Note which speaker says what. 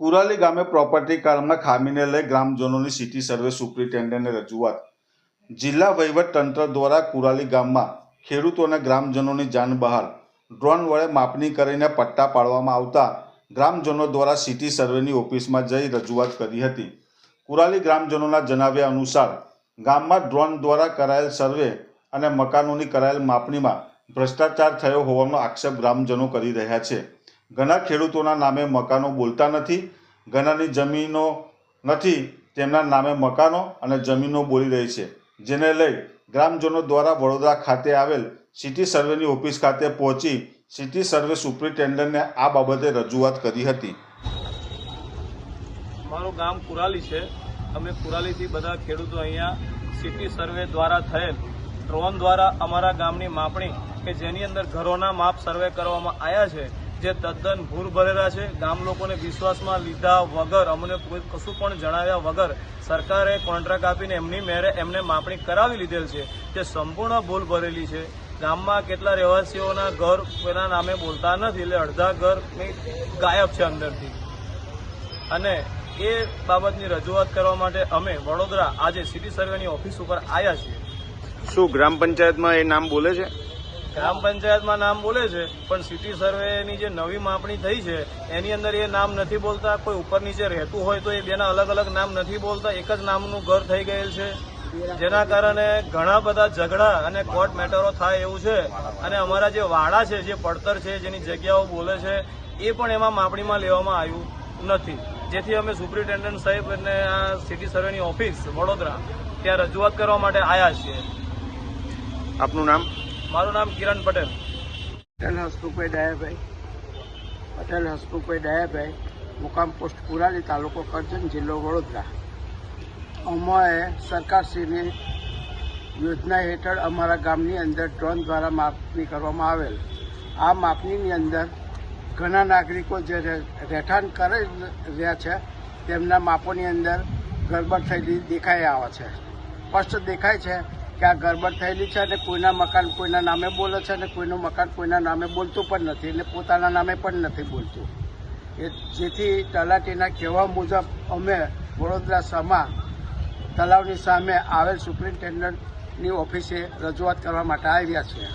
Speaker 1: કુરાલી ગામે પ્રોપર્ટી કામના ખામીને લઈ ગ્રામજનોની સિટી સર્વે સુપ્રિન્ટેન્ડન્ટને રજૂઆત. જિલ્લા વહીવટ તંત્ર દ્વારા કુરાલી ગામમાં ખેડૂતો અને ગ્રામજનોની જાન બહાર ડ્રોન વડે માપણી કરીને પટ્ટા પાડવામાં આવતા ગ્રામજનો દ્વારા સિટી સર્વેની ઓફિસમાં જઈ રજૂઆત કરી હતી. કુરાલી ગ્રામજનોના જણાવ્યા અનુસાર, ગામમાં ડ્રોન દ્વારા કરાયેલ સર્વે અને મકાનોની કરાયેલ માપણીમાં ભ્રષ્ટાચાર થયો હોવાનો આક્ષેપ ગ્રામજનો કરી રહ્યા છે. ઘણા ખેડૂતોના નામે મકાનો બોલતા નથી, ઘણાની જમીનો નથી, તેમના નામે મકાનો અને જમીનો બોલી રહી છે. જેને લઈ ગ્રામજનો દ્વારા વડોદરા ખાતે આવેલ સિટી સર્વેની ઓફિસ ખાતે પહોંચી સિટી સર્વે સુપ્રિન્ટેન્ડન્ટને આ બાબતે રજૂઆત કરી હતી.
Speaker 2: મારું ગામ કુરાલી છે. અમે કુરાલીથી બધા ખેડૂતો અહીંયા સિટી સર્વે દ્વારા થયેલ ડ્રોન દ્વારા અમારા ગામની માપણી કે જેની અંદર ઘરોના માપ સર્વે કરવામાં આવ્યા છે જે તદ્દન ભૂર ભરેલા છે, ગામ લોકોને વિશ્વાસમાં લીધા વગર, અમને કોઈ કશું પણ જણાવ્યા વગર સરકારે કોન્ટ્રાક્ટ આપીને એમની મેરે એમને માપણી કરાવી લીધેલ છે. તે સંપૂર્ણ ભૂલ ભરેલી છે. ગામમાં કેટલા રહેવાસીઓના ઘર એના નામે બોલતા નથી, એટલે અડધા ઘર ગાયબ છે અંદરથી. અને એ બાબતની રજૂઆત કરવા માટે અમે વડોદરા આજે સિટી સર્વેની ઓફિસ ઉપર આવ્યા છીએ.
Speaker 3: શું ગ્રામ પંચાયતમાં એ નામ બોલે છે?
Speaker 2: ગ્રામ પંચાયતમાં નામ બોલે છે, પણ સિટી સર્વેની જે નવી માપણી થઈ છે, એની અંદર એ નામ નથી બોલતા, કોઈ ઉપર નીચે રહેતું હોય તો એ બેના અલગ અલગ નામ નથી બોલતા, એક જ નામનું ઘર થઈ ગયેલ છે. જેના કારણે ઘણા બધા ઝઘડા અને કોર્ટ મેટરો થાય એવું છે. અને અમારા જે વાડા છે, જે પડતર છે, જેની જગ્યાઓ બોલે છે, એ પણ એમાં માપણીમાં લેવામાં આવ્યું નથી. જેથી અમે સુપ્રિન્ટેન્ડન્ટ સાહેબ અને આ સિટી સર્વેની ઓફિસ, વડોદરા, ત્યાં રજૂઆત કરવા માટે આવ્યા છીએ.
Speaker 3: આપનું નામ?
Speaker 2: મારું નામ કિરણ પટેલ.
Speaker 4: પટેલ હસમુખભાઈ દયાભાઈ પટેલ હસમુખભાઈ દયાભાઈ મુકામ પોસ્ટ પુરાલી તાલુકો કરજણ, જિલ્લો વડોદરા. અમારે સરકારશ્રીની યોજના હેઠળ અમારા ગામની અંદર ડ્રોન દ્વારા માપણી કરવામાં આવેલ. આ માપણીની અંદર ઘણા નાગરિકો જે રહે- રહેઠાણ કરે રહ્યા છે, તેમના માપોની અંદર ગરબડ થયેલી દેખાઈ આવે છે. સ્પષ્ટ દેખાય છે કે આ ગરબડ થયેલી છે અને કોઈના મકાન કોઈના નામે બોલે છે અને કોઈનું મકાન કોઈના નામે બોલતું પણ નથી એટલે પોતાના નામે પણ નથી બોલતું. એ જેથી તલાટીના કહેવા મુજબ અમે વડોદરા સમા તલાવની સામે આવેલ સુપ્રિન્ટેન્ડન્ટની ઓફિસે રજૂઆત કરવા માટે આવ્યા છીએ.